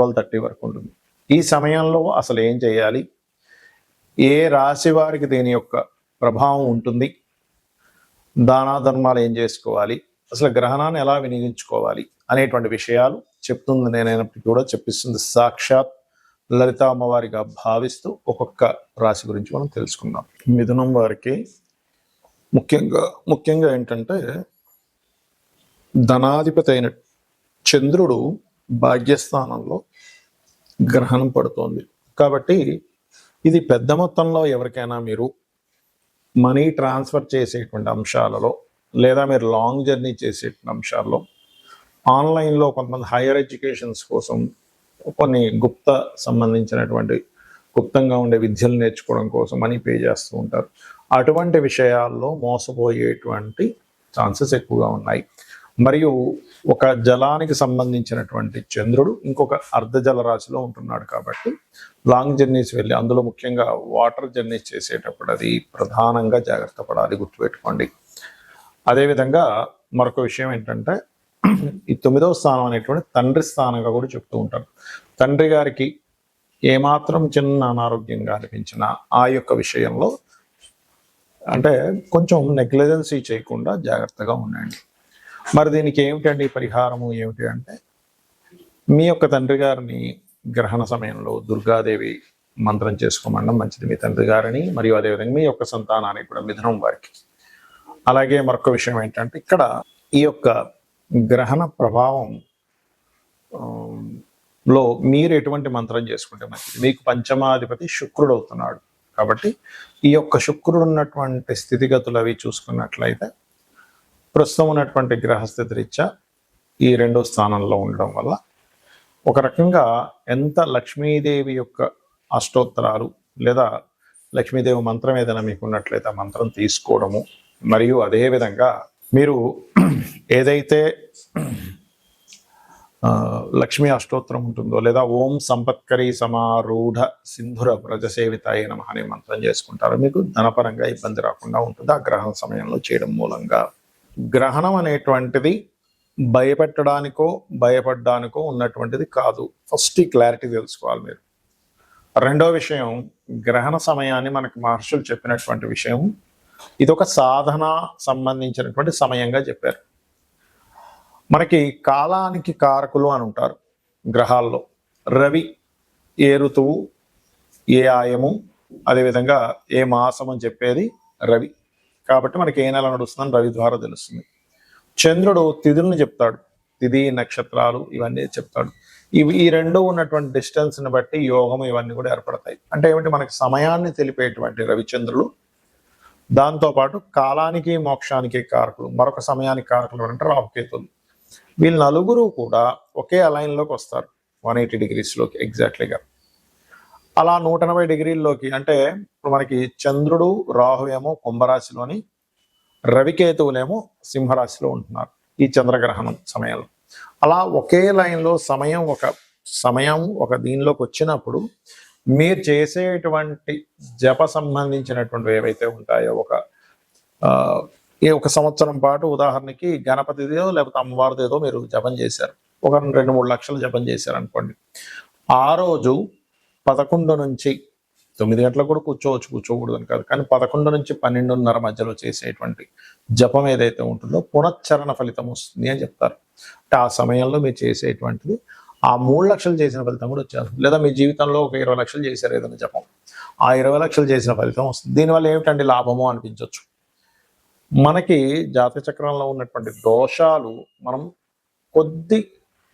Twelve thirty వరకు ఉంటుంది. ఈ సమయంలో అసలు ఏం చేయాలి? ఏ రాశి వారికి దీని యొక్క ప్రభావం ఉంటుంది? దానా ధర్మాలు ఏం చేసుకోవాలి? అసలు గ్రహణాన్ని ఎలా వినియోగించుకోవాలి? అనేటువంటి విషయాలు చెప్తుంది నేనైనప్పటికీ కూడా చెప్పిస్తుంది. సాక్షాత్ లలిత అమ్మవారిగా భావిస్తూ ఒక్కొక్క రాశి గురించి మనం తెలుసుకుందాం. మిథునం వారికి ముఖ్యంగా ముఖ్యంగా ఏంటంటే ధనాధిపతి అయిన చంద్రుడు భాగ్యస్థానంలో గ్రహణం పడుతోంది. కాబట్టి ఇది పెద్ద మొత్తంలో ఎవరికైనా మీరు మనీ ట్రాన్స్ఫర్ చేసేటువంటి అంశాలలో లేదా మీరు లాంగ్ జర్నీ చేసేటువంటి అంశాల్లో ఆన్లైన్లో కొంతమంది హైయర్ ఎడ్యుకేషన్స్ కోసం కొన్ని గుప్త సంబంధించినటువంటి గుప్తంగా ఉండే విద్యలు నేర్చుకోవడం కోసం మనీ పే చేస్తూ ఉంటారు. అటువంటి విషయాల్లో మోసపోయేటువంటి ఛాన్సెస్ ఎక్కువగా ఉన్నాయి. మరియు ఒక జలానికి సంబంధించినటువంటి చంద్రుడు ఇంకొక అర్ధ జలరాశిలో ఉంటున్నాడు కాబట్టి లాంగ్ జర్నీస్ వెళ్ళి అందులో ముఖ్యంగా వాటర్ జర్నీస్ చేసేటప్పుడు అది ప్రధానంగా జాగ్రత్త పడాలి గుర్తుపెట్టుకోండి. అదేవిధంగా మరొక విషయం ఏంటంటే ఈ తొమ్మిదవ స్థానం అనేటువంటి తండ్రి స్థానంగా కూడా చెప్తూ ఉంటారు. తండ్రి గారికి ఏమాత్రం చిన్న అనారోగ్యంగా అనిపించినా ఆ యొక్క విషయంలో అంటే కొంచెం నెగ్లిజెన్సీ చేయకుండా జాగ్రత్తగా ఉండండి. మరి దీనికి ఏమిటండి పరిహారము? ఏమిటి అంటే మీ యొక్క తండ్రి గారిని గ్రహణ సమయంలో దుర్గాదేవి మంత్రం చేసుకోమండం మంచిది. మీ తండ్రి గారిని మరియు అదేవిధంగా మీ యొక్క సంతానానికి కూడా మిథునం వారికి. అలాగే మరొక విషయం ఏంటంటే ఇక్కడ ఈ యొక్క గ్రహణ ప్రభావం లో మీరు ఎటువంటి మంత్రం చేసుకుంటే మంచిది? మీకు పంచమాధిపతి శుక్రుడు అవుతున్నాడు. కాబట్టి ఈ యొక్క శుక్రుడు ఉన్నటువంటి స్థితిగతులు అవి చూసుకున్నట్లయితే ప్రస్తుతం ఉన్నటువంటి గ్రహస్థితి రీత్యా ఈ రెండో స్థానంలో ఉండడం వల్ల ఒక రకంగా ఎంత లక్ష్మీదేవి యొక్క అష్టోత్తరాలు లేదా లక్ష్మీదేవి మంత్రం ఏదైనా మీకు ఉన్నట్లయితే ఆ మంత్రం తీసుకోవడము మరియు అదేవిధంగా మీరు ఏదైతే లక్ష్మీ అష్టోత్తరం ఉంటుందో లేదా ఓం సంపత్కరి సమారూఢ సింధుర వ్రజసేవితాయ నమ అనే మంత్రం చేసుకుంటారు మీకు ధనపరంగా ఇబ్బంది రాకుండా ఉంటుంది. ఆ గ్రహణ సమయంలో చేయడం మూలంగా గ్రహణం అనేటువంటిది భయపెట్టడానికో భయపడడానికో ఉన్నటువంటిది కాదు. ఫస్ట్ ఈ క్లారిటీ తెలుసుకోవాలి మీరు. రెండో విషయం గ్రహణ సమయాన్ని మనకు మహర్షులు చెప్పినటువంటి విషయం. ఇది ఒక సాధన సంబంధించినటువంటి సమయంగా చెప్పారు. మనకి కాలానికి కారకులు అని ఉంటారు గ్రహాల్లో. రవి ఏ ఋతువు ఏ ఆయము అదేవిధంగా ఏ మాసం అని చెప్పేది రవి. కాబట్టి మనకి ఏ నెల నడుస్తుందని రవి ద్వారా తెలుస్తుంది. చంద్రుడు తిథుల్ని చెప్తాడు. తిథి నక్షత్రాలు ఇవన్నీ చెప్తాడు. ఇవి ఈ రెండు ఉన్నటువంటి డిస్టెన్స్ని బట్టి యోగం ఇవన్నీ కూడా ఏర్పడతాయి. అంటే ఏమిటి? మనకి సమయాన్ని తెలిపేటువంటి రవిచంద్రులు. దాంతోపాటు కాలానికి మోక్షానికి కారకులు. మరొక సమయానికి కారకులు అంటే రాహుకేతులు. వీళ్ళు నలుగురు కూడా ఒకే అలైన్లోకి వస్తారు. వన్ ఎయిటీ డిగ్రీస్లోకి ఎగ్జాక్ట్లీగా అలా నూట ఎనభై డిగ్రీల్లోకి అంటే ఇప్పుడు మనకి చంద్రుడు రాహు ఏమో కుంభరాశిలోని రవికేతువులేమో సింహరాశిలో ఉంటున్నారు ఈ చంద్రగ్రహణం సమయంలో. అలా ఒకే లైన్లో సమయం ఒక సమయం ఒక దీనిలోకి వచ్చినప్పుడు మీరు చేసేటువంటి జప సంబంధించినటువంటి ఏవైతే ఉంటాయో ఒక ఏ ఈ ఒక సంవత్సరం పాటు ఉదాహరణకి గణపతిదేదో లేకపోతే అమ్మవారిదేదో మీరు జపం చేశారు. ఒక రెండు మూడు లక్షలు జపం చేశారు అనుకోండి ఆ రోజు పదకొండు నుంచి తొమ్మిది గంటలకు కూడా కూర్చోవచ్చు కూర్చోకూడదు అని కాదు. కానీ పదకొండు నుంచి పన్నెండున్నర మధ్యలో చేసేటువంటి జపం ఏదైతే ఉంటుందో పునశ్చరణ ఫలితం వస్తుంది అని చెప్తారు. అంటే ఆ సమయంలో మీరు చేసేటువంటిది ఆ మూడు లక్షలు చేసిన ఫలితం కూడా వచ్చేస్తుంది. లేదా మీ జీవితంలో ఒక ఇరవై లక్షలు చేశారు ఏదైనా జపం. ఆ ఇరవై లక్షలు చేసిన ఫలితం వస్తుంది. దీనివల్ల ఏమిటండి లాభము అనిపించవచ్చు మనకి జాతక చక్రంలో ఉన్నటువంటి దోషాలు మనం కొద్ది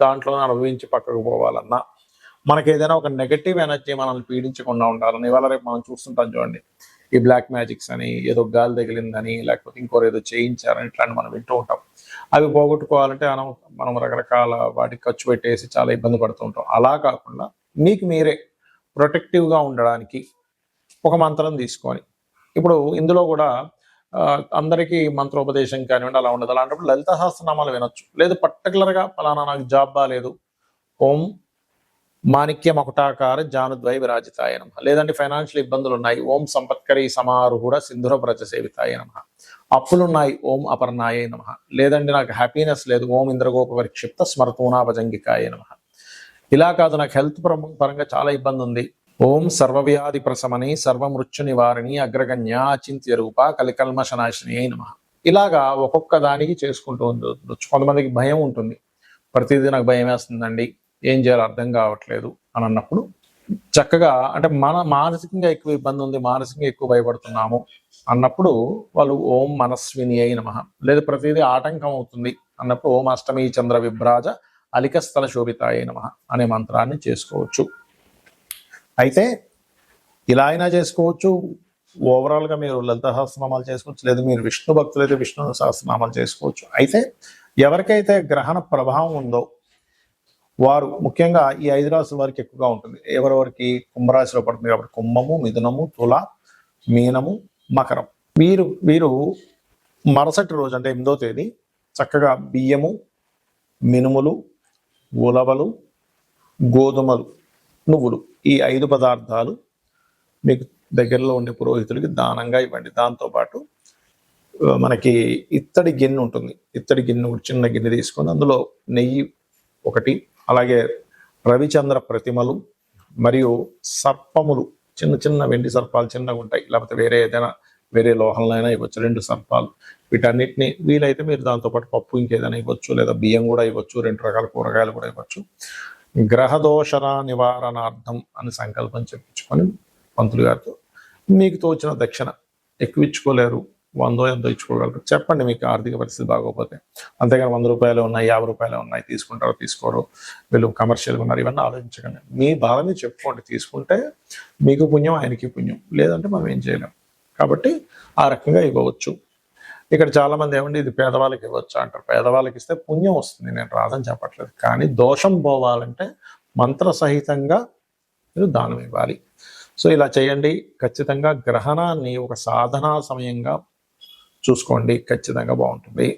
దాంట్లో అనుభవించి పక్కకు పోవాలన్నా మనకి ఏదైనా ఒక నెగటివ్ ఎనర్జీ మనల్ని పీడించకుండా ఉండాలని ఇవాళ రేపు మనం చూస్తుంటాం చూడండి. ఈ బ్లాక్ మ్యాజిక్స్ అని ఏదో గాలి తగిలిందని లేకపోతే ఇంకోరు ఏదో చేయించారని ఇట్లాంటి మనం వింటూ ఉంటాం. అవి పోగొట్టుకోవాలంటే మనం మనం రకరకాల వాటికి ఖర్చు పెట్టేసి చాలా ఇబ్బంది పడుతూ ఉంటాం. అలా కాకుండా మీకు మీరే ప్రొటెక్టివ్గా ఉండడానికి ఒక మంత్రం తీసుకొని ఇప్పుడు ఇందులో కూడా అందరికీ మంత్రోపదేశం కానివ్వండి అలా ఉండదు. అలాంటప్పుడు లలిత సహస్రనామాలు వినొచ్చు. లేదు పర్టికులర్గా ఫలానా నాకు జాబ్ బాగాలేదు ఓం మాణిక్య మకుటాకార జానుద్వై విరాజితాయ నమ. లేదంటే ఫైనాన్షియల్ ఇబ్బందులు ఉన్నాయి. ఓం సంపత్కరి సమారుహుడ సింధుర ప్రజ సేవితాయ నమ. అప్పులున్నాయి. ఓం అపర్ణాయ నమ. లేదంటే నాకు హ్యాపీనెస్ లేదు. ఓం ఇంద్రగోప పరిక్షిప్త స్మరతూనాభజంగికాయ నమ. ఇలా కాదు నాకు హెల్త్ పరంగా చాలా ఇబ్బంది ఉంది. ఓం సర్వవ్యాధి ప్రశమని సర్వమృత్యు నివారిణి అగ్రగణ్య అచింత్య రూప కలికల్మశనాశిని అయి నమ. ఇలాగా ఒక్కొక్క దానికి చేసుకుంటూ ఉండొచ్చు. కొంతమందికి భయం ఉంటుంది. ప్రతిదీ నాకు భయం వేస్తుందండి. ఏం చేయాలో అర్థం కావట్లేదు అని అన్నప్పుడు చక్కగా అంటే మన మానసికంగా ఎక్కువ ఇబ్బంది ఉంది మానసికంగా ఎక్కువ భయపడుతున్నాము అన్నప్పుడు వాళ్ళు ఓం మనస్విని అయి నమ. లేదా ప్రతిదీ ఆటంకం అవుతుంది అన్నప్పుడు ఓం అష్టమి చంద్ర విభ్రాజ అలికస్థల శోభితాయ నమ అనే మంత్రాన్ని చేసుకోవచ్చు. అయితే ఇలా అయినా చేసుకోవచ్చు. ఓవరాల్గా మీరు లలిత సహస్రనామాలు చేసుకోవచ్చు లేదు మీరు విష్ణు భక్తులు అయితే విష్ణు సహస్రనామాలు చేసుకోవచ్చు. అయితే ఎవరికైతే గ్రహణ ప్రభావం ఉందో వారు ముఖ్యంగా ఈ ఐదు రాశుల వారికి ఎక్కువగా ఉంటుంది. ఎవరెవరికి కుంభరాశిలో పడుతుంది కాబట్టి కుంభము మిథునము తుల మీనము మకరం. వీరు వీరు మరుసటి రోజు అంటే ఎనిమిదో తేదీ చక్కగా బియ్యము మినుములు ఉలవలు గోధుమలు నువ్వులు ఈ ఐదు పదార్థాలు మీకు దగ్గరలో ఉండే పురోహితులకి దానంగా ఇవ్వండి. దాంతోపాటు మనకి ఇత్తడి గిన్నె ఉంటుంది. ఇత్తడి గిన్నె చిన్న గిన్నె తీసుకొని అందులో నెయ్యి ఒకటి అలాగే రవిచంద్ర ప్రతిమలు మరియు సర్పములు చిన్న చిన్న వెండి సర్పాలు చిన్నగా ఉంటాయి. లేకపోతే వేరే ఏదైనా వేరే లోహంలో అయినా ఇవ్వచ్చు. రెండు సర్పాలు. వీటన్నిటిని వీలైతే మీరు దాంతోపాటు పప్పు ఇంకేదైనా ఇవ్వచ్చు. లేదా బియ్యం కూడా ఇవ్వచ్చు. రెండు రకాల కూరగాయలు కూడా ఇవ్వచ్చు. గ్రహదోషర నివారణార్థం అని సంకల్పం చెప్పించుకొని పంతులు గారితో మీకు తోచిన దక్షిణ ఎక్కువ ఇచ్చుకోలేరు వందో ఎంతో ఇచ్చుకోగలరు. చెప్పండి మీకు ఆర్థిక పరిస్థితి బాగోకపోతే. అంతేగాని వంద రూపాయలు ఉన్నాయి యాభై రూపాయలు ఉన్నాయి తీసుకుంటారో తీసుకోరు వీళ్ళు కమర్షియల్గా ఉన్నారు ఇవన్నీ ఆలోచించకండి. మీ బాధ మీరు చెప్పుకోండి. తీసుకుంటే మీకు పుణ్యం ఆయనకి పుణ్యం. లేదంటే మనం ఏం చేయలేం. కాబట్టి ఆ రకంగా ఇవ్వవచ్చు. ఇక్కడ చాలా మంది ఏమండి ఇది పేదవాళ్ళకి ఇవ్వచ్చు అంటారు. పేదవాళ్ళకి ఇస్తే పుణ్యం వస్తుంది. నేను రాదని చెప్పట్లేదు. కానీ దోషం పోవాలంటే మంత్ర సహితంగా మీరు దానం ఇవ్వాలి. సో ఇలా చేయండి. ఖచ్చితంగా గ్రహణాన్ని ఒక సాధనా సమయంగా చూసుకోండి. ఖచ్చితంగా బాగుంటుంది.